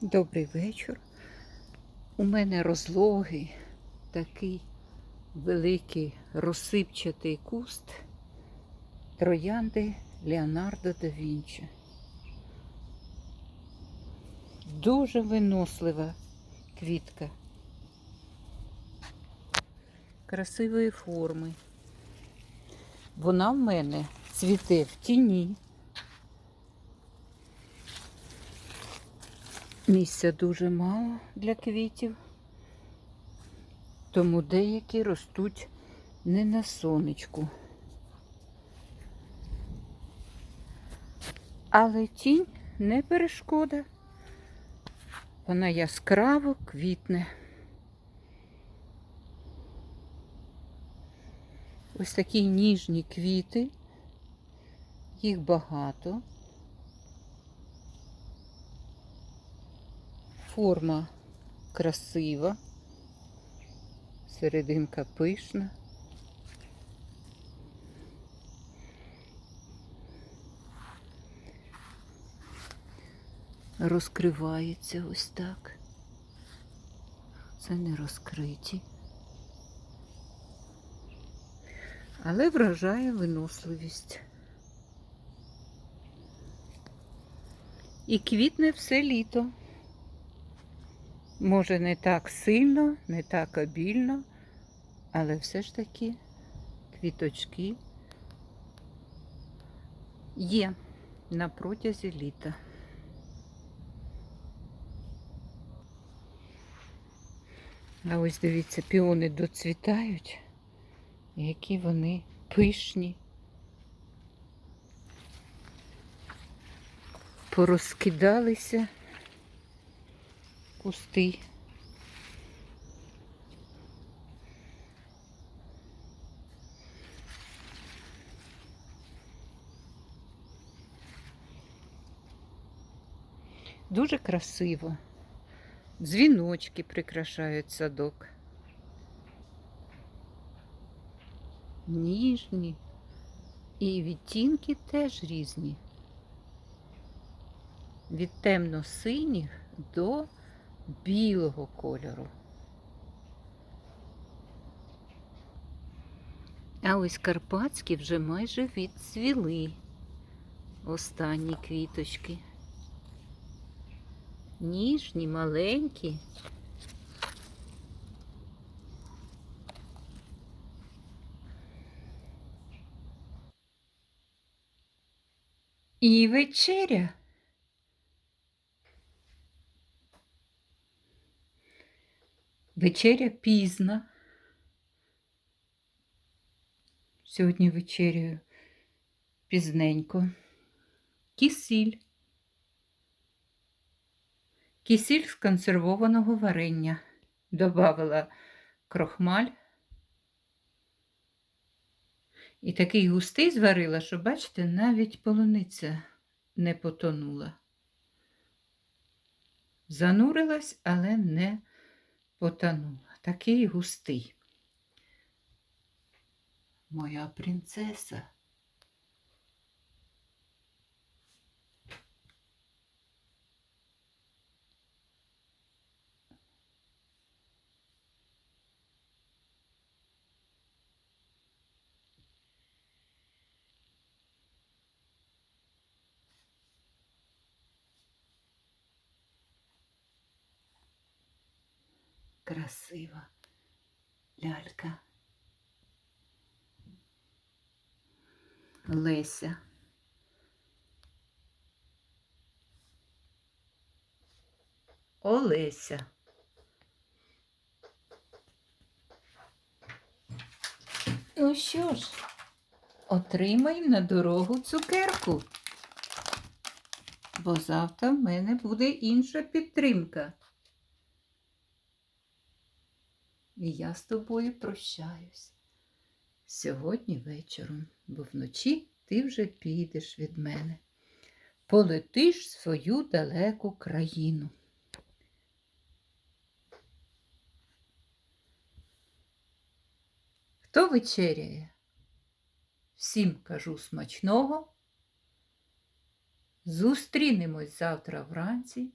Добрий вечір. У мене розлогий такий великий розсипчатий куст троянди Леонардо да Вінчі. Дуже винослива квітка. Красивої форми. Вона в мене цвіте в тіні. Місця дуже мало для квітів, тому деякі ростуть не на сонечку. Але тінь не перешкода. Вона яскраво квітне. Ось такі ніжні квіти, їх багато. Форма красива, серединка пишна. Розкривається ось так. Це не розкриті. Але вражає виносливість. І квітне все літо. Може, не так сильно, не так обільно, але все ж таки квіточки є на протязі літа. А ось дивіться, піони доцвітають, які вони пишні. Порозкидалися кусти. Дуже красиво. Дзвіночки прикрашають садок. Ніжні. І відтінки теж різні. Від темно-синіх до білого кольору. А ось карпатські вже майже відцвіли останні квіточки. Ніжні, маленькі. І вечеря. Вечеря пізна. Сьогодні вечеряю пізненько. Кисіль. Кисіль з консервованого варення. Добавила крохмаль. І такий густий зварила, що, бачите, навіть полуниця не потонула. Занурилась, але не потонула. Такий густий. Моя принцеса. Красива лялька. Леся. Олеся. Ну що ж, отримай на дорогу цукерку. Бо завтра в мене буде інша підтримка. І я з тобою прощаюсь. Сьогодні вечором, бо вночі ти вже підеш від мене. Полетиш в свою далеку країну. Хто вечеряє? Всім кажу смачного. Зустрінемось завтра вранці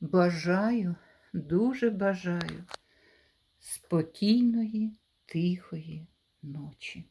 бажаю, дуже бажаю спокійної, тихої ночі.